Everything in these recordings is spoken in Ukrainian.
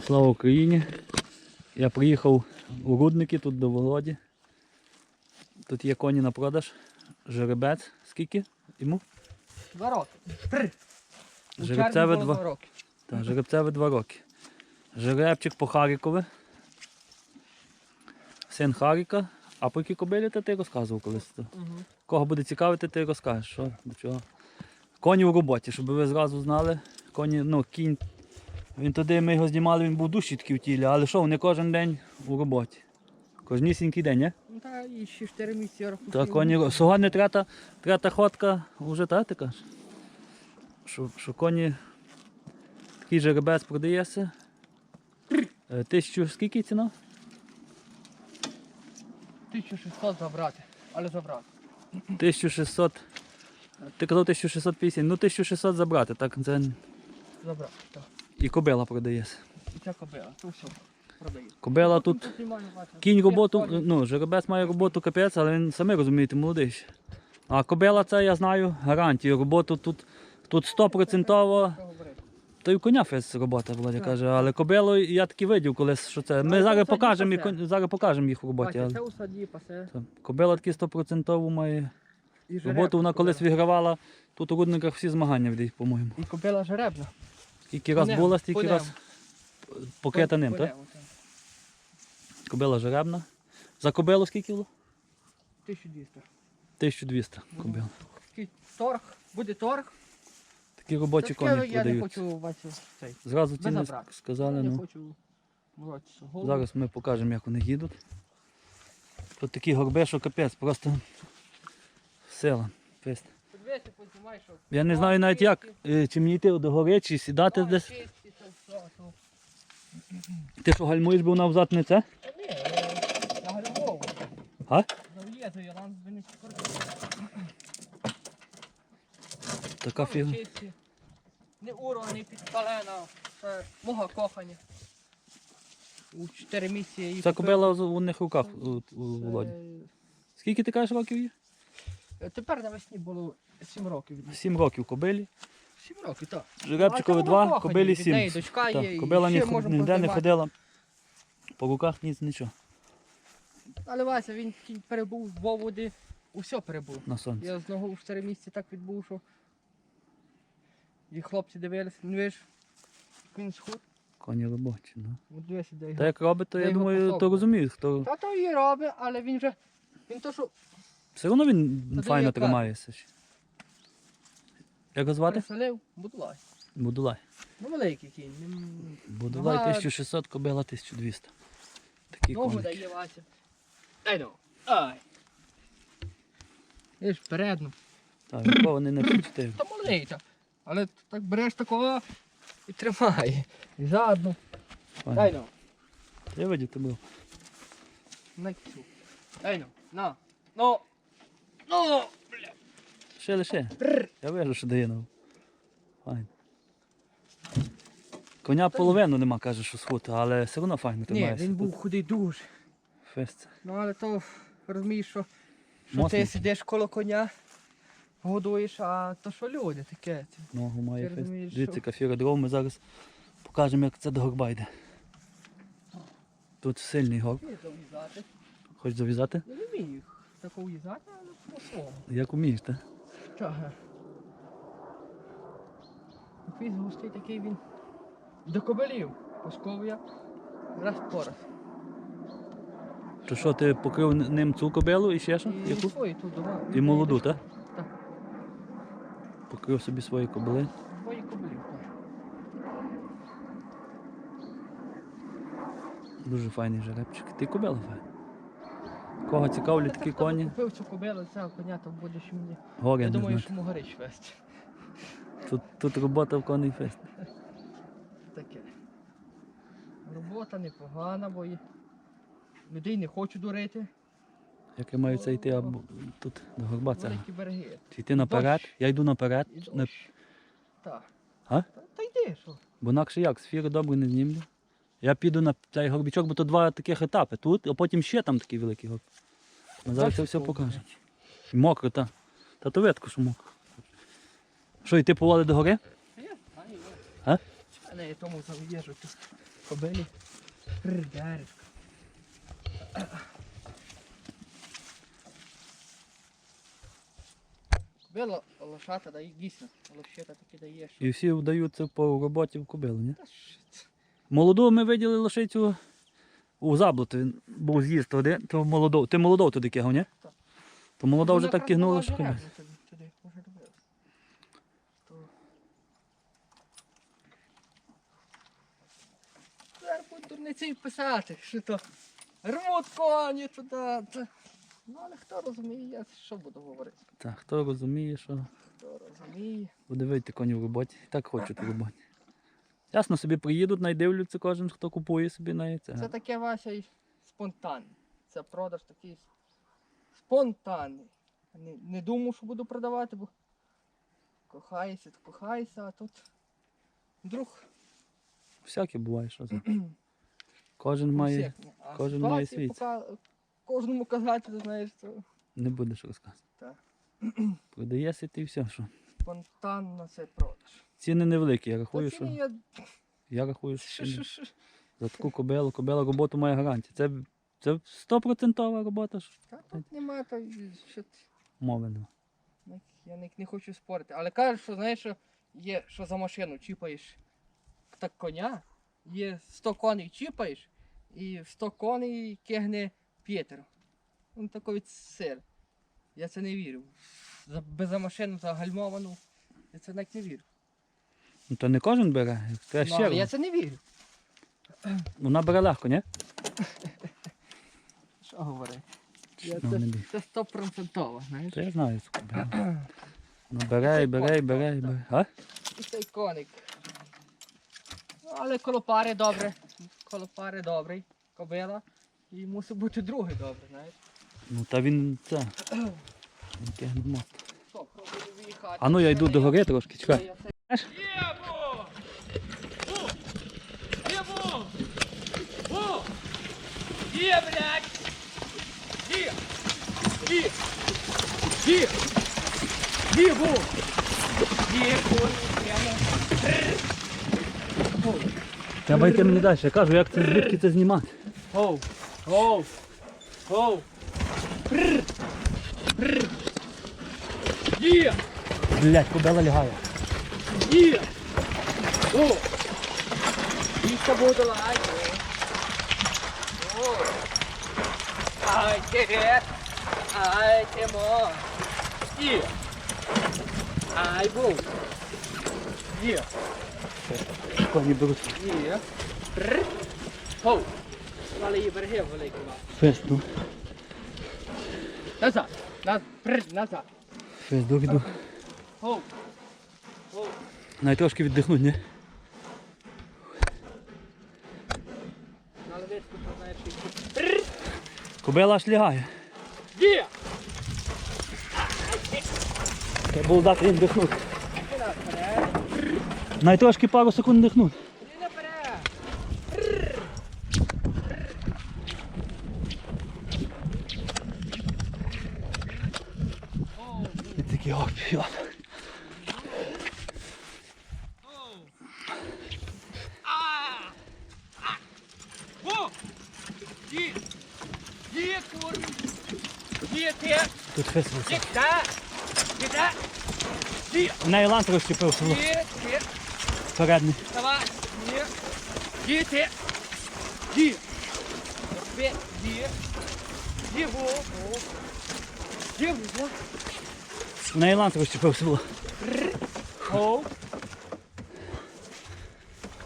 Слава Україні! Я приїхав у Рудники, тут до Володі. Тут є коні на продаж. Жеребець. Скільки йому? Два роки. Три. Жеребцеве два. два роки. Так, жеребцеве два роки. Жеребчик по Харікові. Син Харіка. А по якій кобилі ти розказував колись? Угу. Кого буде цікавити, ти розкажеш, що до чого. Коні в роботі, щоб ви зразу знали. Коні, ну, кінь. Він туди ми його знімали, він був дужчий такий в тілі, але що, не кожен день у роботі. Кожнісінький день, не? Та і ще 4 місяці рахую. Та коні. Сьогодні третя, третя ходка вже та ти кажеш? Що, що коні. Такий жеребець продається. Е, Тисячу скільки ціна? 1600 забрати. Але забрати. 1600. Ти казав 1650, ну 1600 забрати, так це Забрати. Так. І кобила продається. І ця кобила. То все. Продаю. Кобила тут. Кінь роботу, ну, жеребець має роботу капець, але він самі розумієте, молодий. ще. А кобила це я знаю, гарантію. Роботу тут, тут 100%, то й у коня фес робота, Володя каже. Але кобилу я таки видів колись, що це. Ми зараз покажемо, зараз покажемо їх у роботі. Це Але... у саді пасе. Кобила таки 100% має роботу. Вона колись вигравала. Тут у рудниках всі змагання в по-моєму. І кобила жеребна. Скільки раз була, стільки раз покрита ним, так? Кобила жеребна. За кобилу скільки було? 1200. 1200 кобил. Такий торг. Буде торг. Такі робочі коні таке Я не хочу бачу цей. Зразу ціни сказали. Я не Ну. хочу Зараз ми покажемо, як вони їдуть. Тут такі горби, що капець, просто сила. Фест. Подивися, познімай, що. Я не знаю навіть як, е, чи мені йти до гори, чи сідати десь. Ти що гальмуєш, бо назад не це? Ні, е, я гальмову. А? Зав'єзу, я вам не Така фігня. Чисті. Не уро, не підпалена. Це мого кохання. У 4 місяці її Ця купив. кобила в руках у, у Володі. Скільки ти кажеш років є? Тепер навесні було 7 років. Сім років кобилі. 7 років, так. Жеребчикові А це два, кобилі кохання, від неї сім. дочка Так, є, Кобила ні, ніде не ходила. По руках ніц, нічого. Але Вася, він перебув в Воводі, усе перебув. На сонці. Я з нього в 4 місяці так відбув, що і хлопці дивилися, ну виш, як він схуд. Коні робочі. Ну. От дивися, де Та його. як робить, то Я думаю, то розуміють. Хто... Та то і робить, але він вже, він то, що Все одно він Та файно яка? тримається. ще. Як його звати? переселив, Будулай. Будулай. Ну великий кінь. він Будулай Ага. 1600, кобила 1200. Такі Ногу коники. дає Вася. Ай ну. Ай. Ідеш вперед, ну. Так, нікого не навчити. Та малий та. Але ти так береш такого і тримає. І задну. Дай ну. Я видів тебе. На кису. Дай ну. На. Ну. Ну. Бля. Ще лише. Я вижу, що дає нам. Файно. Коня половину нема, каже, що сход, але все одно файно Ні, тримається. він був худий дуже. Фест. Ну але то розумієш, що, що ти сидиш коло коня, годуєш, а то що люди таке. це. Ногу має Ти фест. розумієш, Дивіться, що- кафіра дров, ми зараз покажемо, як це до горба йде. Тут сильний горб. Хочеш зав'язати? Я не вмію їх тако в'язати, але по-своєму. Як умієш, так? Чага. Фіз густий такий він. До кобелів. Посковує раз по раз. То що, ти покрив ним цю кобилу і ще що? І Яку? свої тут. І молоду, так? Так. Покрив собі свої кобили. Двоє кобелів. так. Дуже файний жеребчик. Ти кобила файна. Кого цікавлять такі коні? Купив цю кобилу, цього коня, то будеш мені. Горя Я не думаю, знати. що могорич вести. Тут, тут робота в коней фест. Таке. Робота непогана, бо є- людей не хочу дурити. Як я маю це йти або тут до горба це. Великі береги. Чи йти наперед? Дощ. Я йду наперед, І дощ. Так. А? Та, та йди, що? бо інакше як, сфіри добре не знімлю. Я піду на цей горбічок, бо то два таких етапи. Тут, а потім ще там такий великий горб. Ми зараз це все покажемо. Мокро, так. Та то видко, що мокро. Що, йти поводи до гори? А не, я тому зав'їжджу. тут. кобилі. Придережка. Кобила лошата дає дійсно, лошата таки дає. що- І всі вдаються по роботі в кобилу, ні? Та? Молоду ми виділи лошицю у заблуті. Він був з'їзд туди, то молодов. Ти молодов туди кигав, ні? Так. То молода вже так кигнула, що. То- Зараз будуть дурниці писати, що то рвуть коні туди. Ну, але хто розуміє, я що буду говорити? Так, хто розуміє, що Хто розуміє. буде вийти коні в роботі. Так хочуть в роботі. Ясно, собі приїдуть, найдивляться кожен, хто купує собі на це. Це таке і спонтанне. Це продаж такий спонтанний. Не, не думав, що буду продавати, бо кохаєшся, то кохаєшся, а тут вдруг Всяке буває, що це. Кожен має, всіх. А кожен має ситуації свій. пока- кожному казати, ти знаєш, то не будеш розказувати. Так. Продаєшся ти і все. Що. спонтанно це продаж. Ціни невеликі, я рахую, що я... я рахую, що ціни. за таку кобилу, кобила роботу має гарантію. Це, це 100% робота, Та тут нема, то що ти. мови нема. Ну, Я не, не хочу спорити. Але кажуть, що знаєш, що є, що за машину чіпаєш так коня, є 100 коней чіпаєш, і 100 коней кигне п'ятеро. Ну такий сир. Я це не вірю. За, за машину загальмовану. Я це навіть не вірю. Ну то не кожен бере, треба Ну, ще. але я це не вірю. Вона бере легко, ні? Що говорити? Я Ну, це, не бій. це стопроцентово, знаєш. То я знаю, цю кобилу. Ну бере, і бере, і бере, і бере. А? І цей коник. Ну, але коло пари добре. Коло пари добрий. Кобила. І мусить бути другий добре, знаєш. Ну та він це. Він тягне мост. Що, пробую виїхати. А ну я йду до гори трошки, чекай. Я це-! Є, блядь! Є! Є! Є! Є, коні, прямо. Треба йти мені далі. Я кажу, як це звідки це знімати. Оу! Оу! Оу! Пррр! Пррр! Є! Блять, кобила лягає. Є! О! Їсти буду лайки. О! Ай, тире! Ай, тимо! Є! Ай, бу! Є! Коні беруть Є! Пррр! Хоу! Але її береги великі. фесту. Назад. Назад. Пррр, назад. Фесту йду. Хоу! Хоу! Навіть трошки віддихнуть, ні? Але вишку, що знаєш, які- Кобила аж лягає. Є! Треба було дати їм дихнути. Навіть трошки пару секунд дихнути. Такий оп, йоп. О! Є! Є, кур! Є, те! Тут фест висить. Кида! Кида! Є! У неї ланц розчепив село. Є, те! Передній. Давай! Є! Є, те! Є! Є! Є! Є, во! О! Є, во! У неї ланц розчепив село. О!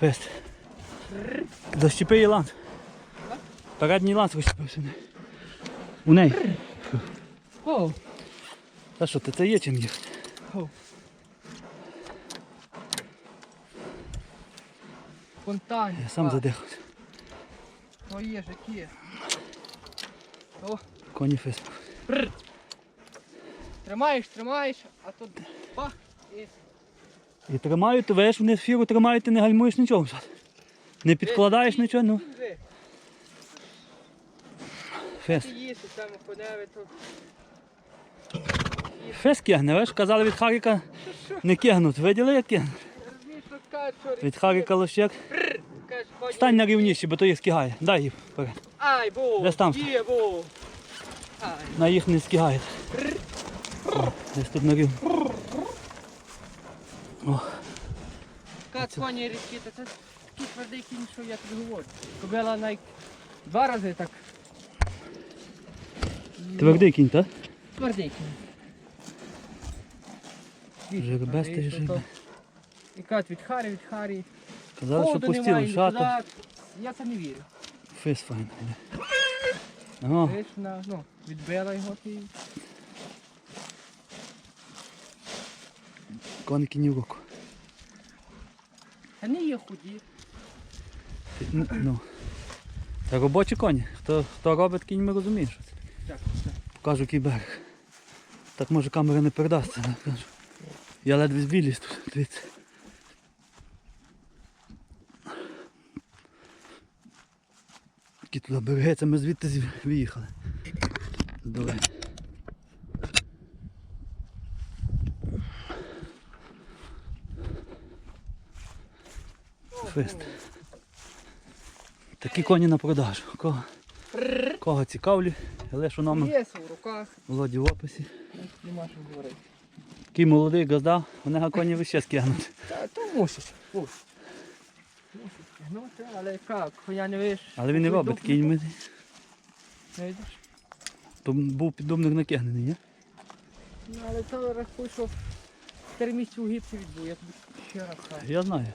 Фест. Защепи її ланц. Передній ланц розчепився. в неї. У неї. О, Та що, ти це є чим їхати? фонтан. Я сам задихався. То є ж, які є. О, Коні фест. тримаєш, тримаєш, а тут бах і І тримають, ти веш, вони фіру тримають, ти не гальмуєш нічого. Не підкладаєш нічого, ну. Фест. Ти їсти там коневі тут. Фест кигне, веш, казали від Харіка не кигнуть. Виділи, як кигне? Від Харіка лощек. Стань на рівніші, бо то їх скигає. Дай вперед. Ай, бу! Десь там. Є! Ай. На їх не скигає. О, Десь тут на рівні. О, Кат коні рідкі, та це такий твердий кінь, що я тобі говорю. Кобила навіть два рази так. твердий кінь, так? Твердий кінь. Жеребець то- жеребець. І кат від Харі, від Харі. Казали, що Ходу пустили немає, шату. Я це не вірю. Фис файний. О, Видиш, ну, відбила його і коники ні в руку. Та не є худі. Ну, Ну. Та робочі коні. Хто, хто робить кінь, ми розуміємо, що це. Так, так. Покажу який берег. Так може камера не передасться, я кажу. Я ледве виліз тут, дивіться. Які туди береги, це ми звідти зві- виїхали. Здале. Фест. Такі коні на продажу. Кого, кого цікавлі, я лишу номер Є в руках, Володі в описі. нема що говорити. Такий молодий газда, вони коні вище скинуть. Та то. Мусиш тягнути, але як, я не виш. Але він не робить кінь. ми- Не йдеш. То був піддомник накигнений, ні? Ну, але то рахуй, що чотири місяці у гіпсі відбув, я тобі ще раз кажу. Я знаю.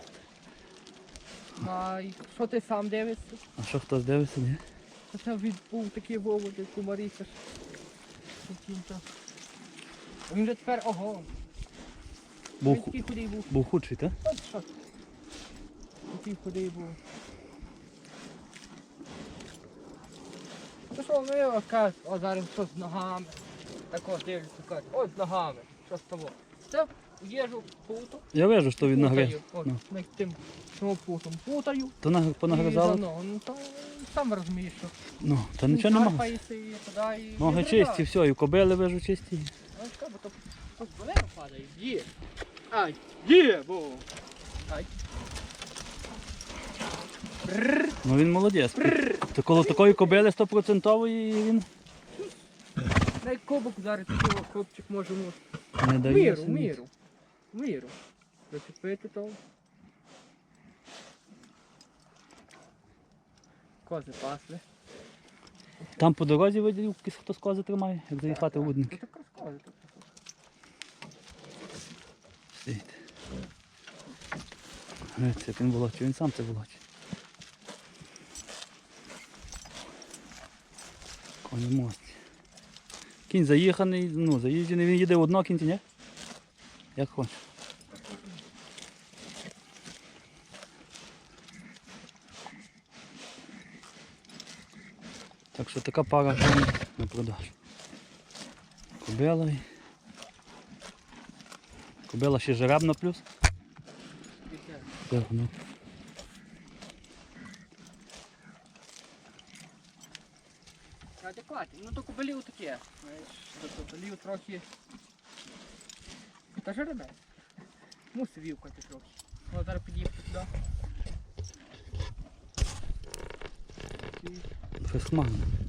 А і що ти сам дивишся? А що хтось дивиться, ні? Та Це відбув такі воводи, кумаріся. Яким-то. Він вже тепер ого. Був, Він такий худий був. був худший, так? От що? Такий худий був. То що ми о, кажуть, о зараз що з ногами. Так ось дивлюся, кажуть, ось з ногами. Що з того? Це їжу путу. Я вижу, що він нагриз. Путаю. От, Ну. ми тим цим путом путаю. То наг- І за понагризало. ногу. Ну то сам розумієш, що. Ну, та нічого немає. Шарпаєшся і туди і. Ноги чисті, все, і кобили вижу чисті. Ну, що, бо то то з падає. Є. Ай, є, бо. Ай. Ну він молодець. То коло такої кобили стопроцентової він Дай кобок зараз такого хлопчик може ну, не дає. міру, собі. міру. В міру. Зачепити то. Кози пасли. Там по дорозі хто з тримає, як заїхати в. Стоїть. Дивіться, він волочить, він сам це волочить. Коні мост. Кінь заїханий, ну, заїжджений, він їде в одно кінці, ні? Як хоче. Що така пара на продаж. Кобила. Кобила ще жеребна плюс. Так, ну. Адекватні. Ну то кобилів таке. Кобилів трохи. Та жеребець. Мусив вівкати трохи. Ну зараз під'їхати туди. Фесман.